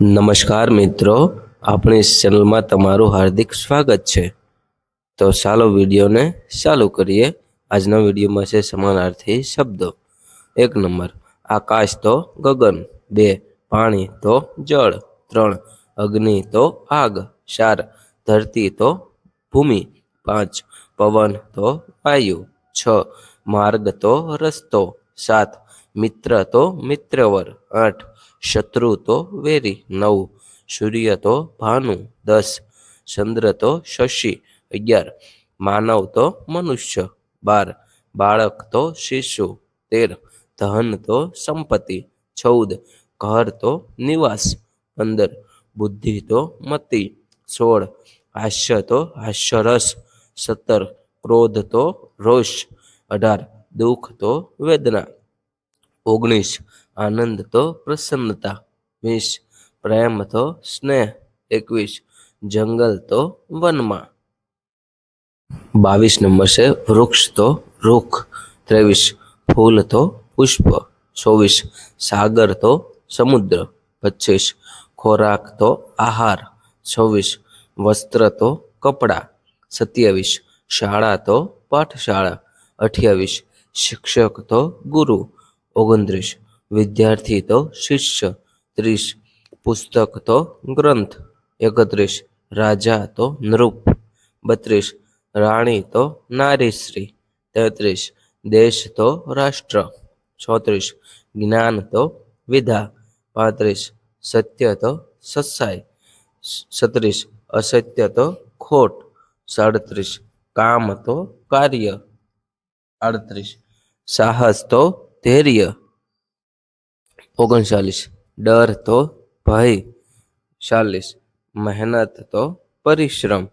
નમસ્કાર મિત્રો, આપણી ચેનલમાં તમારું હાર્દિક સ્વાગત છે. તો ચાલો વિડીયોને ચાલુ કરીએ. આજના વિડીયોમાં છે સમાનાર્થી શબ્દો. એક નંબર, આકાશ તો ગગન, બે, પાણી તો જળ, ત્રણ, અગ્નિ તો આગ, ચાર, ધરતી તો ભૂમિ, પાંચ, પવન તો વાયુ, છ, માર્ગ તો રસ્તો સાત. મિત્ર તો મિત્રવર. આઠ. શત્રુ તો વેરી. નવ. સૂર્ય તો ભાનુ. દસ. ચંદ્ર તો શશી. અગિયાર. માનવ તો મનુષ્ય. બાર. બાળક તો શિશુ. તેર. ધન તો સંપત્તિ. ચૌદ. ઘર તો નિવાસ. પંદર. બુદ્ધિ તો મતિ. સોળ. હાસ્ય તો હાસ્યરસ. સત્તર. ક્રોધ તો રોષ. અઢાર. દુઃખ તો વેદના, ઓગણીસ આનંદ તો પ્રસન્નતા, વીસ પ્રેમ તો સ્નેહ, એકવીસ જંગલ તો વનમાં. બાવીસ નંબર છે વૃક્ષ તો રૂખ, ત્રેવીસ ફૂલ તો પુષ્પ, ચોવીસ સાગર તો સમુદ્ર, પચીસ ખોરાક તો આહાર, છવ્વીસ વસ્ત્ર તો કપડાં, સત્યાવીસ શાળા તો પાઠશાળા, અઠ્યાવીસ શિક્ષક તો ગુરુ. ઓગણત્રીસ. વિદ્યાર્થી તો શિષ્ય. ત્રીસ. પુસ્તક તો ગ્રંથ. એકત્રીસ. રાજા તો નૃપ. બત્રીસ. રાણી તો નારીશ્રી. તેત્રીસ. દેશ તો રાષ્ટ્ર. ચોત્રીસ. જ્ઞાન તો વિધા. પાંત્રીસ. સત્ય તો સત્સાઈ સત્રીસ અસત્ય તો ખોટ. સાડત્રીસ. કામ તો કાર્ય. આડત્રીસ. સાહસ તો ધૈર્ય. ઓગણચાલીસ. ડર તો ભય. ચાલીસ. મહેનત તો પરિશ્રમ.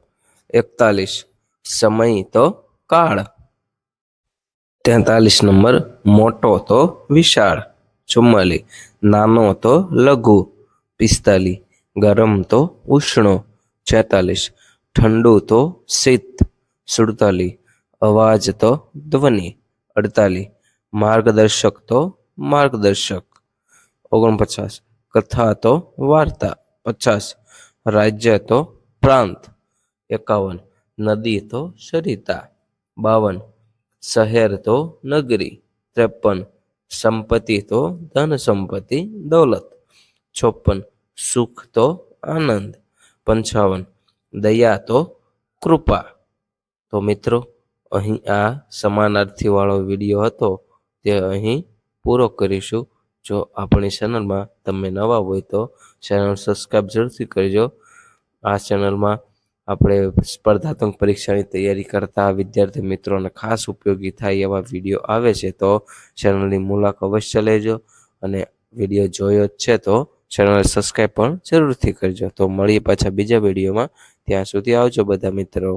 એકતાલીસ. સમય તો કાળ. તેતાલીસ નંબર. મોટો તો વિશાળ. ચુમ્માલીસ. નાનો તો લઘુ. પિસ્તાલીસ. ગરમ તો ઉષ્ણો. છેતાલીસ. ઠંડુ તો શીત. સુડતાલીસ. અવાજ તો ધ્વનિ. અડતાલીસ. માર્ગદર્શક તો માર્ગદર્શક. ઓગણપચાસ. કથા તો વાર્તા. પચાસ. રાજ્ય તો પ્રાંત. એકાવન. નદી તો સરિતા. બાવન. શહેર તો નગરી. ત્રેપન. સંપત્તિ તો ધન સંપત્તિ, દૌલત. ચોપન સુખ તો આનંદ. પંચાવન. દયા તો કૃપા. તો મિત્રો અહીં આ સમાનાર્થી વાળો વીડિયો હતો, તે અહીં પૂરો કરીશું. જો આપણી ચેનલમાં તમે નવા હોય તો ચેનલ સબસ્ક્રાઈબ જરૂરથી કરજો. આ ચેનલમાં આપણે સ્પર્ધાત્મક પરીક્ષાની તૈયારી કરતા વિદ્યાર્થી મિત્રોને ખાસ ઉપયોગી થાય એવા વીડિયો આવે છે તો ચેનલની મુલાકાત અવશ્ય લેજો અને વીડિયો જોયો જ છે તો ચેનલ સબસ્ક્રાઈબ પણ જરૂરથી કરજો. તો મળીએ પાછા બીજા વિડીયોમાં. ત્યાં સુધી આવજો બધા મિત્રો.